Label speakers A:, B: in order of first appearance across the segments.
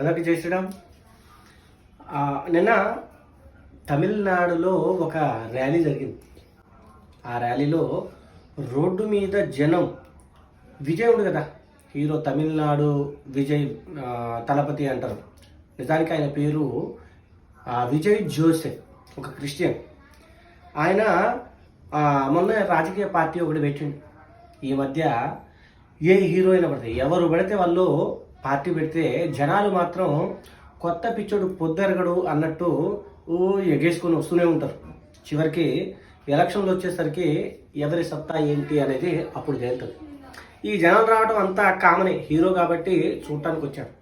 A: అందరికీ జై శ్రీరామ్ నిన్న తమిళనాడులో ఒక ర్యాలీ జరిగింది. ఆ ర్యాలీలో రోడ్డు మీద జనం విజయ్ ఉంది కదా హీరో తమిళనాడు విజయ్ తలపతి అంటారు. నిజానికి ఆయన పేరు విజయ్ జోసెఫ్ ఒక క్రిస్టియన్. ఆయన మొన్న రాజకీయ పార్టీ ఒకటి పెట్టిండు. ఈ మధ్య ఏ హీరో అయినా పడితే ఎవరు పడితే వాళ్ళు పార్టీ పెడితే జనాలు మాత్రం కొత్త పిచ్చోడు పొద్దరగడు అన్నట్టు ఓ ఎగేసుకొని వస్తూనే ఉంటారు. చివరికి ఎలక్షన్లు వచ్చేసరికి ఎవరి సత్తా ఏంటి అనేది అప్పుడు తేలుతుంది. ఈ జనాలు రావడం అంతా కామనే హీరో కాబట్టి చూడటానికి వచ్చాడు.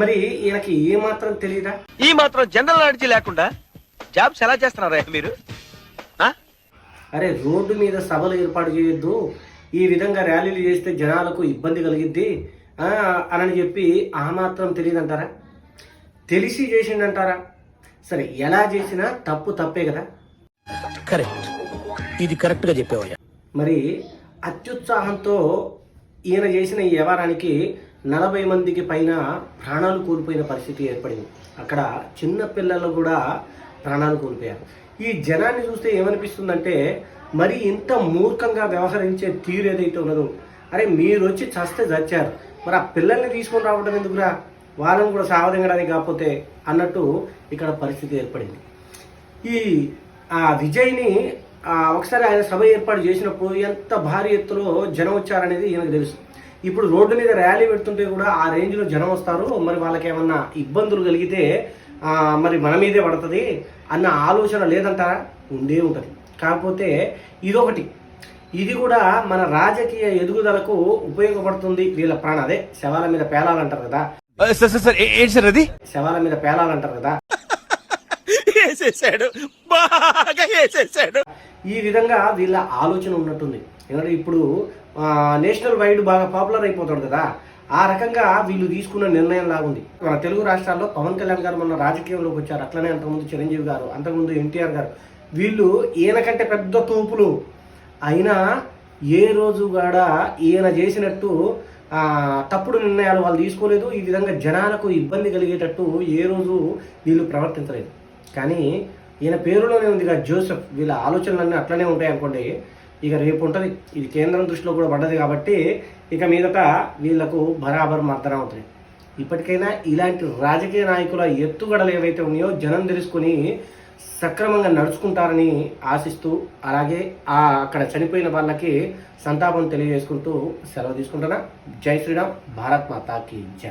A: మరి ఈయనకి ఏమాత్రం తెలియదా?
B: ఈ మాత్రం జనరల్ నాలెడ్జ్ లేకుండా జాబ్స్ ఎలా చేస్తున్నారా మీరు?
A: అరే రోడ్డు మీద సభలు ఏర్పాటు చేయొద్దు. ఈ విధంగా ర్యాలీలు చేస్తే జనాలకు ఇబ్బంది కలిగిద్ది. అని చెప్పి ఆ మాత్రం తెలియదంటారా? తెలిసి చేసిండంటారా? సరే ఎలా చేసినా తప్పు తప్పే కదా?
C: కరెక్ట్. ఇది కరెక్ట్గా చెప్పేవయ్యా.
A: మరి అత్యుత్సాహంతో ఈయన చేసిన ఈ వ్యవహారానికి నలభై మందికి పైన ప్రాణాలు కోల్పోయిన పరిస్థితి ఏర్పడింది. అక్కడ చిన్న పిల్లలు కూడా ప్రాణాలు కోల్పోయారు. ఈ జనాన్ని చూస్తే ఏమనిపిస్తుందంటే మరి ఇంత మూర్ఖంగా వ్యవహరించే తీరు ఏదైతే ఉన్నదో అరే మీరు వచ్చి చస్తే చచ్చారు. మరి ఆ పిల్లల్ని తీసుకొని రావడం ఎందుకురా? వాళ్ళని కూడా సావదింగడానికి కాకపోతే అన్నట్టు ఇక్కడ పరిస్థితి ఏర్పడింది. ఈ ఆ విజయ్ని ఒకసారి ఆయన సభ ఏర్పాటు చేసినప్పుడు ఎంత భారీ ఎత్తులో జనం వచ్చారనేది ఈయనకు తెలుసు. ఇప్పుడు రోడ్డు మీద ర్యాలీ పెడుతుంటే కూడా ఆ రేంజ్లో జనం వస్తారు. మరి వాళ్ళకి ఏమన్నా ఇబ్బందులు కలిగితే మరి మన మీదే పడుతుంది అన్న ఆలోచన లేదంటారా? ఉండే ఉంటుంది. కాకపోతే ఇదొకటి. ఇది కూడా మన రాజకీయ ఎదుగుదలకు ఉపయోగపడుతుంది. వీళ్ళ ప్రాణ అదే శవాల మీద పేలాలంటారు కదా.
B: సార్ సార్ సార్ ఏ- ఏంటి సార్ అది?
A: శవాల మీద పేలాలంటారు కదా.
B: వేసేసాడు బాగా వేసేసాడు
A: ఈ విధంగా వీళ్ళ ఆలోచన ఉన్నట్టుంది. ఎందుకంటే ఇప్పుడు నేషనల్ వైడ్ బాగా పాపులర్ అయిపోతాడు కదా. ఆ రకంగా వీళ్ళు తీసుకున్న నిర్ణయం లాగుంది. మన తెలుగు రాష్ట్రాల్లో పవన్ కళ్యాణ్ గారు మొన్న రాజకీయంలోకి వచ్చారు. అట్లనే అంతకుముందు చిరంజీవి గారు అంతకుముందు ఎన్టీఆర్ గారు. వీళ్ళు ఈయన కంటే పెద్ద తోపులు. అయినా ఏ రోజు కూడా ఈయన చేసినట్టు తప్పుడు నిర్ణయాలు వాళ్ళు తీసుకోలేదు. ఈ విధంగా జనాలకు ఇబ్బంది కలిగేటట్టు ఏ రోజు వీళ్ళు ప్రవర్తించలేదు. కానీ ఈయన పేరులోనే ఉంది కదా జోసెఫ్. వీళ్ళ ఆలోచనలన్నీ అట్లనే ఉంటాయి అనుకోండి. ఇక రేపు ఉంటుంది. ఇది కేంద్రం దృష్టిలో కూడా పడ్డది కాబట్టి ఇక మీదట వీళ్ళకు బరాబర్ మద్దరం అవుతుంది. ఇప్పటికైనా ఇలాంటి రాజకీయ నాయకుల ఎత్తుగడలు ఏవైతే ఉన్నాయో జనం తెలుసుకుని సక్రమంగా నడుచుకుంటారని ఆశిస్తూ అలాగే ఆ అక్కడ చనిపోయిన వాళ్ళకి సంతాపం తెలియజేసుకుంటూ సెలవు తీసుకుంటున్నా. జై శ్రీరామ్ భారత్ మాతాకి జై.